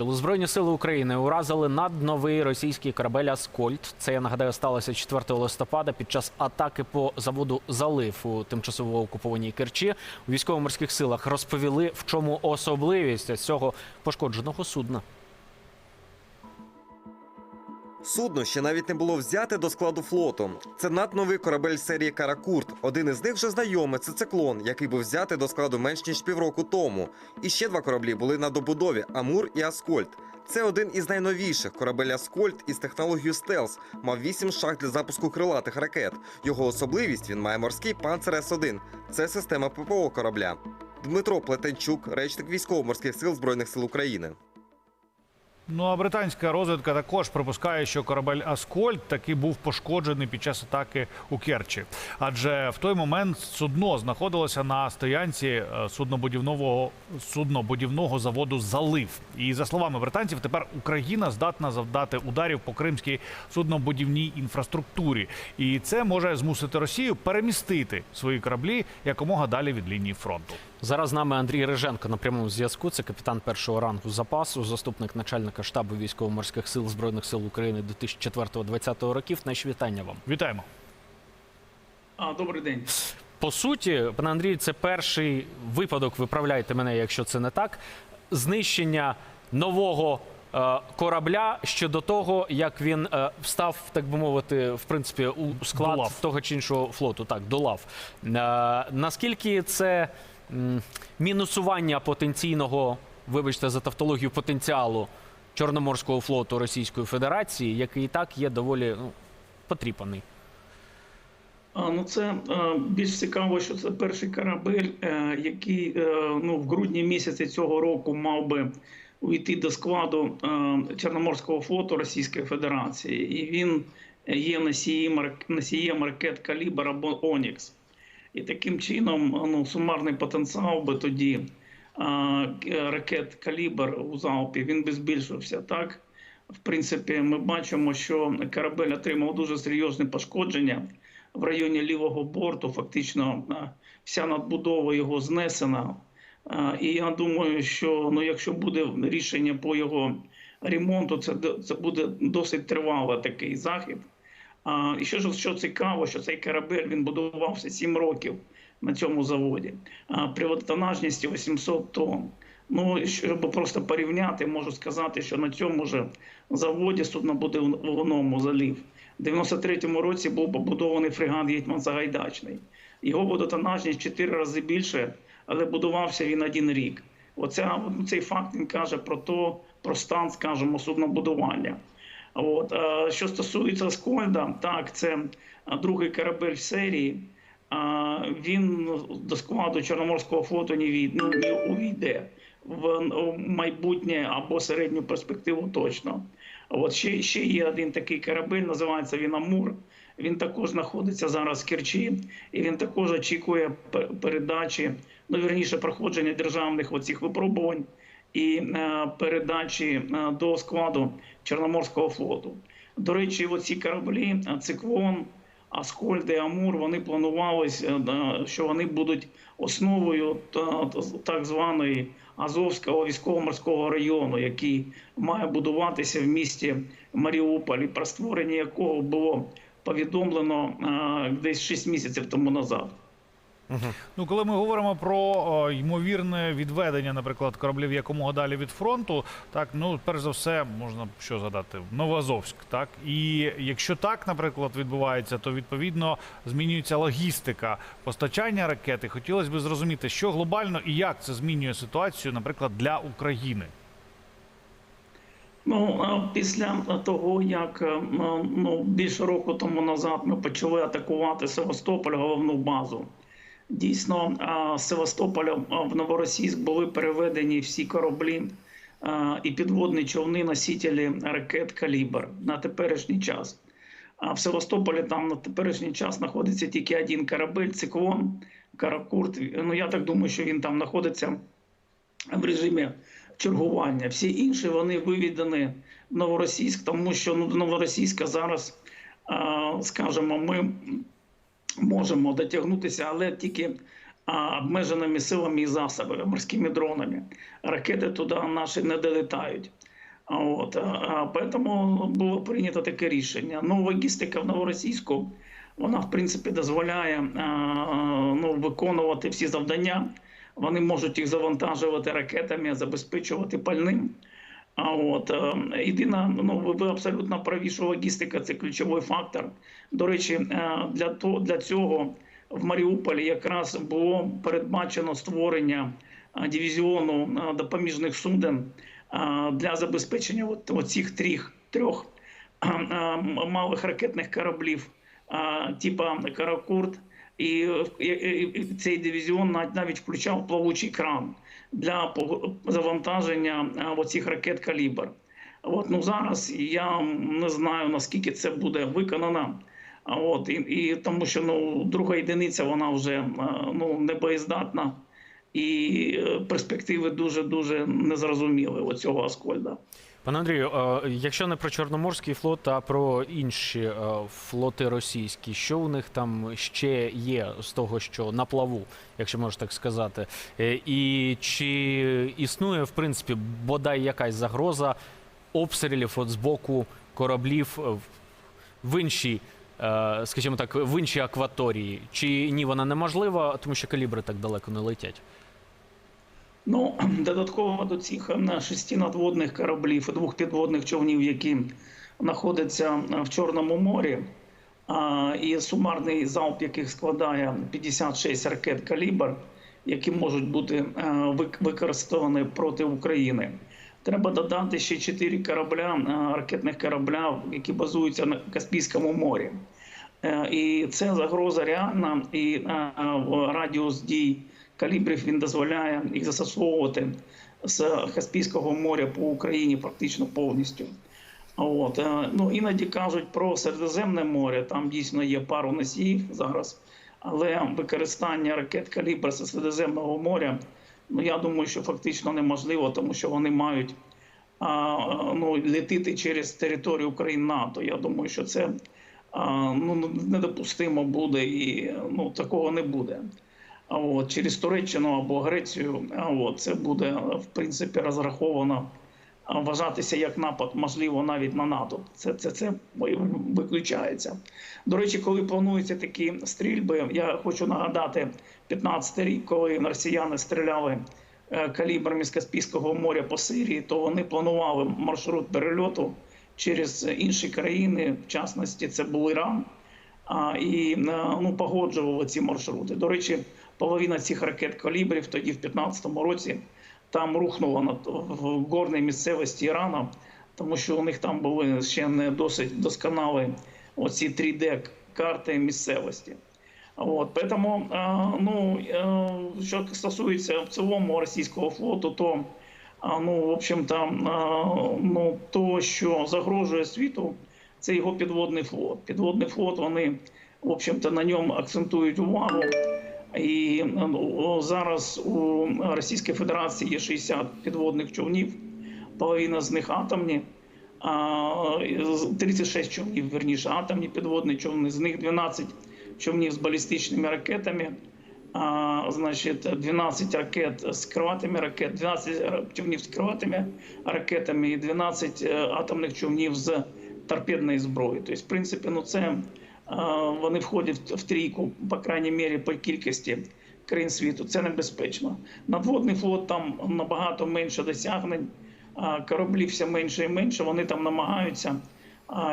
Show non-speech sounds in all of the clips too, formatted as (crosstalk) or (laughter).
Збройні сили України уразили надновий російський корабель Аскольд. Це я нагадаю сталося 4 листопада під час атаки по заводу Залив у тимчасово окупованій Керчі. У військово-морських силах розповіли, в чому особливість цього пошкодженого судна. Судно ще навіть не було взяте до складу флоту. Це надновий корабель серії Каракурт. Один із них вже знайомий. Це циклон, який був взятий до складу менш ніж півроку тому. І ще два кораблі були на добудові Амур і Аскольд. Це один із найновіших корабель Аскольд із технологією стелс. Мав вісім шахт для запуску крилатих ракет. Його особливість він має морський панцер С-1. Це система ППО корабля. Дмитро Плетенчук, речник військово-морських сил збройних сил України. Ну а британська розвідка також припускає, що корабель Аскольд таки був пошкоджений під час атаки у Керчі. Адже в той момент судно знаходилося на стоянці е, суднобудівного суднобудівного заводу Залив. І за словами британців, тепер Україна здатна завдати ударів по кримській суднобудівній інфраструктурі, і це може змусити Росію перемістити свої кораблі якомога далі від лінії фронту. Зараз з нами Андрій Риженко на прямому зв'язку. Це капітан першого рангу запасу, заступник начальника штабу військово-морських сил збройних сил України 2004-2020 років. Наші вітання вам. Вітаємо. А, добрий день. По суті, пане Андрію, це перший випадок. Виправляйте мене, якщо це не так. Знищення нового е, корабля щодо того, як він е, встав, так би мовити, в принципі, у склад До лав. того чи іншого флоту. Так, до лав. Е, наскільки це м, мінусування потенційного, вибачте за тавтологію, потенціалу Чорноморського флоту Російської Федерації, який і так є доволі ну, потріпаний. Ну це більш цікаво, що це перший корабель, е, який е, ну, в грудні місяці цього року мав би увійти до складу е, Чорноморського флоту Російської Федерації, і він є носієм, носієм ракет Калібр або Онікс. І таким чином ну, сумарний потенціал би тоді ракет Калібр у залпі він би збільшився. Так, в принципі, ми бачимо, що корабель отримав дуже серйозне пошкодження в районі лівого борту. Фактично, вся надбудова його знесена. І я думаю, що ну, якщо буде рішення по його ремонту, це, це буде досить тривалий такий захід. А, і що що цікаво, що цей корабель він будувався 7 років на цьому заводі. При вантажності 800 тонн. Ну, щоб просто порівняти, можу сказати, що на цьому ж заводі суднобудівному залів в 93-му році був побудований фрегат Гетьман Сагайдачний. Його водотонажність в 4 рази більше, але будувався він один рік. Оця, цей факт він каже про то, про стан, скажімо, суднобудування. От що стосується Скольда, так це другий корабель серії. Він до складу Чорноморського флоту не ну, увійде в в майбутнє або середню перспективу точно. От ще, ще є один такий корабель, називається він Амур. Він також знаходиться зараз в Керчі, і він також очікує передачі, ну вірніше проходження державних оцих випробувань і е, передачі е, до складу Чорноморського флоту. До речі, оці кораблі е, Циклон, Аскольд і Амур вони планувалися, е, що вони будуть основою та- та- так званої Азовського військово-морського району, який має будуватися в місті Маріуполь, про створення якого було повідомлено е, десь 6 місяців тому назад. Ну, коли ми говоримо про о, ймовірне відведення, наприклад, кораблів якомога далі від фронту, так ну перш за все можна що згадати Новоазовськ, так і якщо так, наприклад, відбувається, то відповідно змінюється логістика постачання ракети. Хотілося б зрозуміти, що глобально і як це змінює ситуацію, наприклад, для України. Ну а після того, як е, ну більше року тому назад ми почали атакувати Севастополь, головну базу. Дійсно, з Севастополя в Новоросійськ були переведені всі кораблі і підводні човни носителі ракет Калібр на теперішній час. А в Севастополі там на теперішній час знаходиться тільки один корабель, циклон, Каракурт. Ну я так думаю, що він там знаходиться в режимі чергування. Всі інші вони виведені в Новоросійськ, тому що ну, Новоросійська зараз, скажімо, ми можемо дотягнутися, але тільки обмеженими силами і засобами, морськими дронами. Ракети туди наші не долітають. От, а, було прийнято таке рішення. Ну, логістика в новоросійську, вона в принципі дозволяє ну, виконувати всі завдання. Вони можуть їх завантажувати ракетами, забезпечувати пальним. А от е, єдина, ну ви, абсолютно праві, що логістика це ключовий фактор. До речі, е, для того для цього в Маріуполі якраз було передбачено створення е, дивізіону е, допоміжних суден для забезпечення оцих трьох трьох е, е, малих ракетних кораблів, типа Каракурт. І, цей дивізіон навіть включав плавучий кран для завантаження е, оцих ракет калібр. От ну зараз я не знаю наскільки це буде виконано. От і, і тому, що ну друга єдиниця вона вже е, ну не і е, перспективи дуже дуже незрозуміли оцього Аскольда. Пане Андрію, е, якщо не про Чорноморський флот, а про інші е, флоти російські, що у них там ще є з того, що на плаву, якщо можна так сказати, Е, і чи існує в принципі бодай якась загроза обстрілів от з боку кораблів в- іншій, скажімо так, в іншій акваторії? Чи ні, вона неможлива, тому що калібри так далеко не летять? Ну, (clears throat) додатково до цих е, шести надводних кораблів і двох підводних човнів, які знаходяться е, в Чорному морі, і сумарний залп, яких складає 56 ракет калібр, які можуть бути е, використані проти України. Треба додати ще 4 корабля, ракетних корабля, які базуються на Каспійському морі. І це загроза реальна, і радіус дій калібрів він дозволяє їх застосовувати з Каспійського моря по Україні практично повністю. От е, ну іноді кажуть про Середземне море. Там дійсно є пару носіїв зараз, але використання ракет калібр з Середземного моря, ну я думаю, що фактично неможливо, тому що вони мають а, ну, летіти через територію України НАТО. Я думаю, що це а, ну, недопустимо буде і ну, такого не буде. От, через Туреччину або Грецію, от, це буде в принципі розраховано вважатися як напад, можливо, навіть на НАТО. Це, це, це виключається. До речі, коли плануються такі стрільби, я хочу нагадати 15 рік, коли росіяни стріляли е, калібрами з Каспійського моря по Сирії, то вони планували маршрут перельоту через інші країни, в частності це був Іран, і е, ну, погоджували ці маршрути. До речі, половина цих ракет калібрів тоді, в 2015 році, там рухнула в горній місцевості Ірану, тому що у них там були ще не досить досконалі оці 3D-карти місцевості. От, поэтому, е, ну, е, що стосується в цілому російського флоту, то а, ну, в общем-то, ну, то, що загрожує світу, це його підводний флот. Підводний флот, вони, в общем-то, на ньому акцентують увагу. І ну, зараз у Російській Федерації є 60 підводних човнів, половина з них атомні, 36 човнів, верніше, атомні підводні човни, з них 12 човнів з балістичними ракетами, значить, 12 ракет з крилатими ракет, 12 човнів з крилатими ракетами і 12 е, атомних човнів з торпедної зброї. Тобто, в принципі, ну це вони входять в трійку, по крайній мірі, по кількості країн світу. Це небезпечно. Надводний флот там набагато менше досягнень, а, кораблів все менше і менше. Вони там намагаються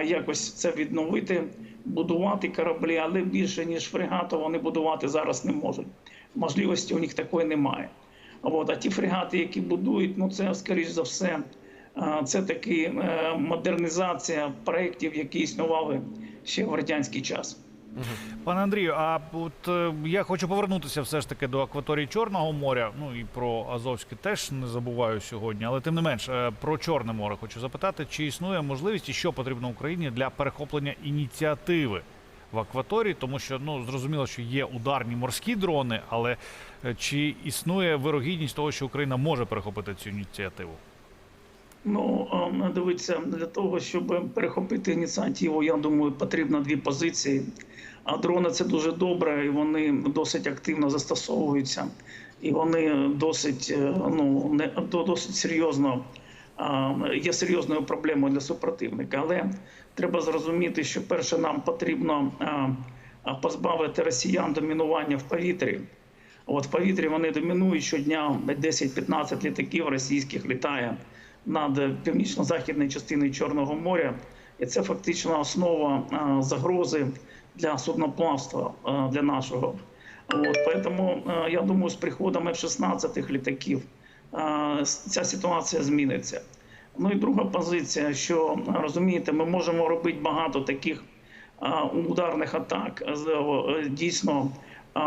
якось це відновити, будувати кораблі, але більше ніж фрегату вони будувати зараз не можуть. Можливості у них такої немає. От, а ті фрегати, які будують, ну це скоріш за все. Це таки е, модернізація проєктів, які існували ще в радянський час. Пане Андрію, а от е, я хочу повернутися все ж таки до акваторії Чорного моря. Ну і про Азовське теж не забуваю сьогодні. Але тим не менш, е, про Чорне море хочу запитати, чи існує можливість і що потрібно Україні для перехоплення ініціативи в акваторії, тому що ну зрозуміло, що є ударні морські дрони, але е, чи існує вирогідність того, що Україна може перехопити цю ініціативу? Ну, ем, дивіться, для того, щоб перехопити ініціативу, я думаю, потрібно дві позиції. А дрони це дуже добре, і вони досить активно застосовуються, і вони досить, е, ну, не, досить серйозно а, є серйозною проблемою для супротивника. Але треба зрозуміти, що перше нам потрібно а, позбавити росіян домінування в повітрі. От в повітрі вони домінують щодня 10-15 літаків російських літає над північно-західною частиною Чорного моря, і це фактично основа загрози для судноплавства для нашого. От, поэтому я думаю, з приходом F-16 літаків ця ситуація зміниться. Ну і друга позиція, що розумієте, ми можемо робити багато таких ударних атак, е, дійсно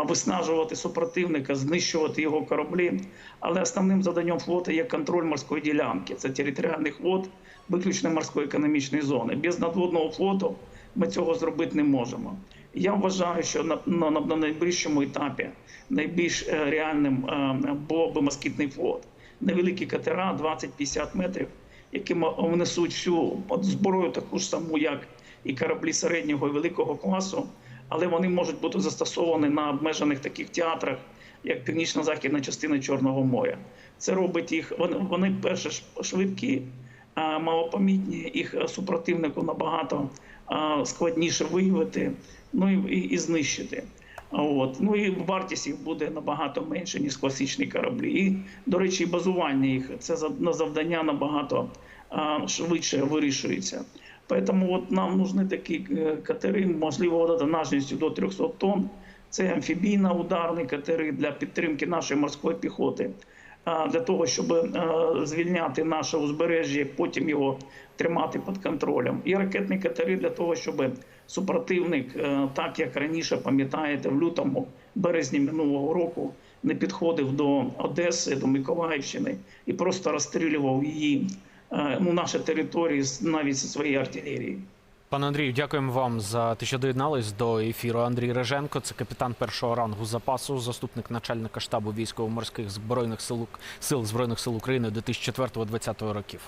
виснажувати супротивника, знищувати його кораблі. Але основним завданням флоту є контроль морської ділянки. Це територіальних вод, виключно морської економічної зони. Без надводного флоту ми цього зробити не можемо. Я вважаю, що на, на, на найближчому етапі найбільш е, реальним е, було би москітний флот. Невеликі катера 20-50 метрів, які внесуть всю зброю таку ж саму, як і кораблі середнього і великого класу, але вони можуть бути застосовані на обмежених таких театрах, як північно-західна частина Чорного моря. Це робить їх. Вони, вони перше швидкі, малопомітні, їх е, супротивнику набагато складніше виявити, ну і, і, і знищити. От. Ну і вартість їх буде набагато менше, ніж класичні кораблі. І, до речі, базування їх це за- завдання набагато швидше вирішується. Поэтому от нам нужны такі е, катери, можливо, водонажністю до 300 тонн. Це амфібійно ударні катери для підтримки нашої морської піхоти, для того, щоб е, звільняти наше узбережжя, потім його тримати під контролем. І ракетні катери для того, щоб супротивник, е, так як раніше пам'ятаєте, в лютому, березні минулого року не підходив до Одеси, до Миколаївщини і просто розстрілював її ну, наші території навіть зі своєї артилерії. Пане Андрію, дякуємо вам за те, що доєднались до ефіру. Андрій Реженко, це капітан першого рангу запасу, заступник начальника штабу військово-морських збройних сил, сил збройних сил України 2004-2020 років.